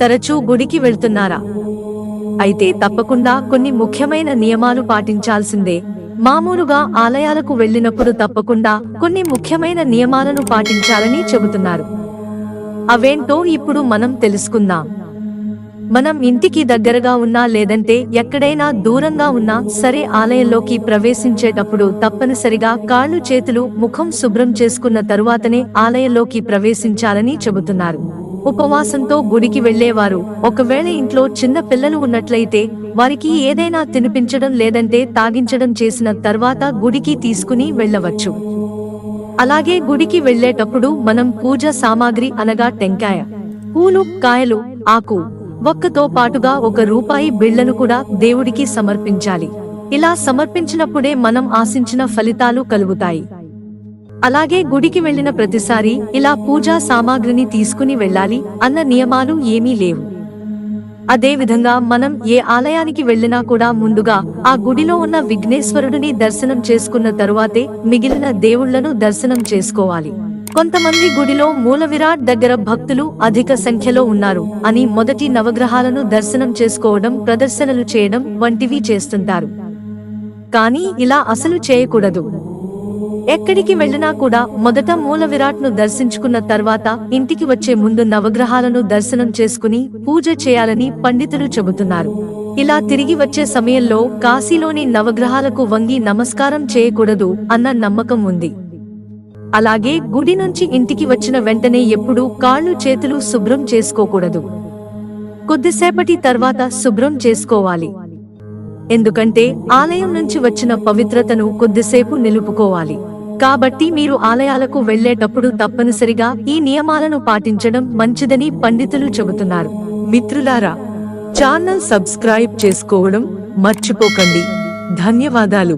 తరచూ గుడికి వెళ్తున్నారా? అయితే తప్పకుండా కొన్ని ముఖ్యమైన నియమాలు పాటించాల్సిందే. మామూలుగా ఆలయాలకు వెళ్ళినప్పుడు తప్పకుండా కొన్ని ముఖ్యమైన నియమాలను పాటించాలని చెబుతున్నారు. అవేంటో ఇప్పుడు మనం తెలుసుకుందాం. మనం ఇంటికి దగ్గరగా ఉన్నా లేదంటే ఎక్కడైనా దూరంగా ఉన్నా సరే ఆలయంలోకి ప్రవేశించేటప్పుడు తప్పనిసరిగా కాళ్ళు చేతులు ముఖం శుభ్రం చేసుకున్న తరువాతనే ఆలయంలోకి ప్రవేశించాలని చెబుతున్నారు. ఉపవాసంతో గుడికి వెళ్ళేవారు ఒకవేళ ఇంట్లో చిన్న పిల్లలు ఉన్నట్లయితే వారికి ఏదైనా తినిపించడం లేదంటే తాగించడం చేసిన తర్వాత గుడికి తీసుకుని వెళ్ళవచ్చు. అలాగే గుడికి వెళ్ళేటప్పుడు మనం పూజ సామాగ్రి అనగా టెంకాయ పూలు కాయలు ఆకు ఒక్కతో పాటుగా ఒక రూపాయి బిళ్ళను కూడా దేవుడికి సమర్పించాలి. ఇలా సమర్పించినప్పుడే మనం ఆశించిన ఫలితాలు కలుగుతాయి. అలాగే గుడికి వెళ్ళిన ప్రతిసారి ఇలా పూజా సామాగ్రిని తీసుకుని వెళ్ళాలి అన్న నియమాలు ఏమీ లేవు. అదేవిధంగా మనం ఏ ఆలయానికి వెళ్ళినా కూడా ముందుగా ఆ గుడిలో ఉన్న విఘ్నేశ్వరుడిని దర్శనం చేసుకున్న తరువాతే మిగిలిన దేవుళ్ళను దర్శనం చేసుకోవాలి. కొంతమంది గుడిలో మూల విరాట్ దగ్గర భక్తులు అధిక సంఖ్యలో ఉన్నారు అని మొదటి నవగ్రహాలను దర్శనం చేసుకోవడం ప్రదర్శనలు చేయడం వంటివి చేస్తుంటారు. కానీ ఇలా అసలు చేయకూడదు. ఎక్కడికి వెళ్ళినా కూడా మొదట మూల విరాట్ను దర్శించుకున్న తర్వాత ఇంటికి వచ్చే ముందు నవగ్రహాలను దర్శనం చేసుకుని పూజ చేయాలని పండితులు చెబుతున్నారు. ఇలా తిరిగి వచ్చే సమయంలో కాశీలోని నవగ్రహాలకు వంగి నమస్కారం చేయకూడదు అన్న నమ్మకం ఉంది. అలాగే గుడి నుంచి ఇంటికి వచ్చిన వెంటనే ఎప్పుడూ కాళ్ళు చేతులు శుభ్రం చేసుకోకూడదు. కొద్దిసేపటి తర్వాత శుభ్రం చేసుకోవాలి. ఎందుకంటే ఆలయం నుంచి వచ్చిన పవిత్రతను కొద్దిసేపు నిలుపుకోవాలి. కాబట్టి మీరు ఆలయాలకు వెళ్ళేటప్పుడు తప్పనిసరిగా ఈ నియమాలను పాటించడం మంచిదని పండితులు చెబుతున్నారు. మిత్రులారా ఛానల్ సబ్స్క్రైబ్ చేసుకోవడం మర్చిపోకండి. ధన్యవాదాలు.